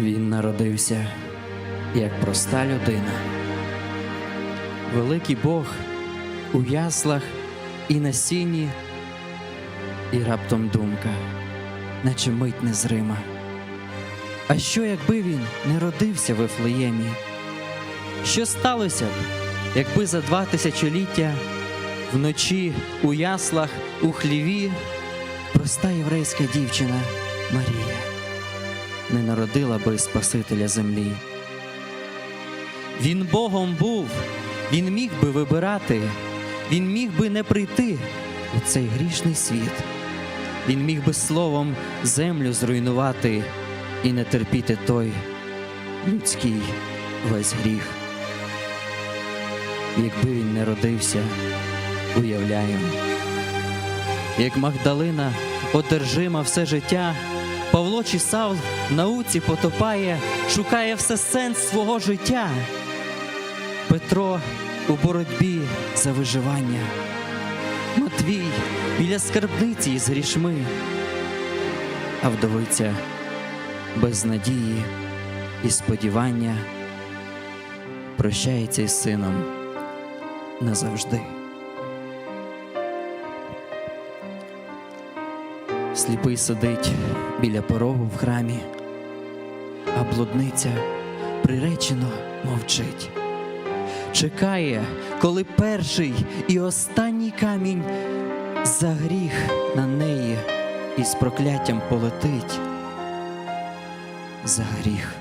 Він народився як проста людина. Великий Бог у яслах і на сіні, і раптом думка, наче мить незрима. А що, якби він не родився в Ефлеємі? Що сталося б, якби за два тисячоліття вночі у яслах у хліві проста єврейська дівчина Марія не народила би Спасителя землі? Він Богом був, він міг би вибирати, він міг би не прийти у цей грішний світ. Він міг би словом землю зруйнувати і не терпіти той людський весь гріх. Якби він не родився, уявляю, як Магдалина одержима все життя, Павло чи Савл науці потопає, шукає все сенс свого життя. Петро у боротьбі за виживання, Матвій біля скарбниці з грішми, а вдовиця без надії і сподівання прощається із сином назавжди. Сліпий сидить біля порогу в храмі, а блудниця приречено мовчить. Чекає, коли перший і останній камінь за гріх на неї із прокляттям полетить. За гріх,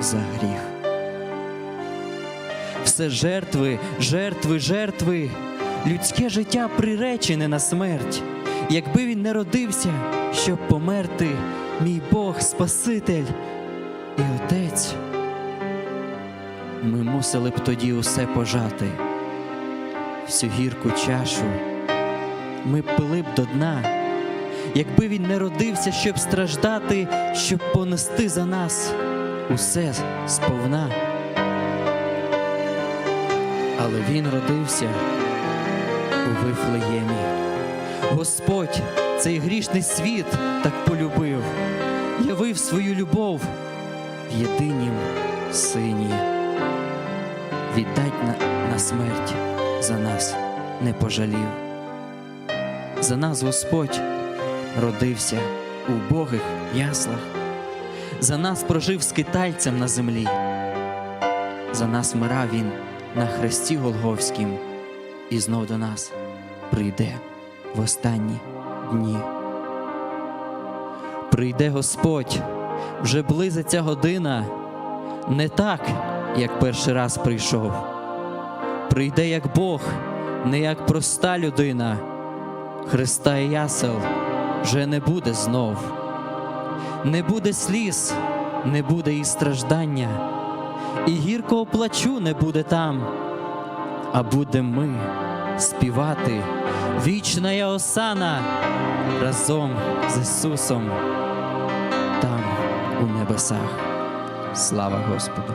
за гріх. Все жертви, жертви, жертви, людське життя приречене на смерть. Якби він не родився, щоб померти, мій Бог, Спаситель і Отець. Ми мусили б тоді усе пожати, всю гірку чашу. Ми пили б до дна, якби він не родився, щоб страждати, щоб понести за нас усе сповна. Але він родився у Вифлеємі. Господь цей грішний світ так полюбив, явив свою любов в єдинім сині. Віддать на, на смерть за нас не пожалів. За нас Господь родився у богих яслах, за нас прожив скитальцем на землі, за нас мирав Він на хресті Голговськім, і знов до нас прийде в останні дні. Прийде Господь, вже близиться година, не так, як перший раз прийшов. Прийде як Бог, не як проста людина. Христа і ясел вже не буде знов. Не буде сліз, не буде і страждання, і гіркого плачу не буде там, а будемо ми співати вічна осана разом з Ісусом там у небесах. Слава Господу!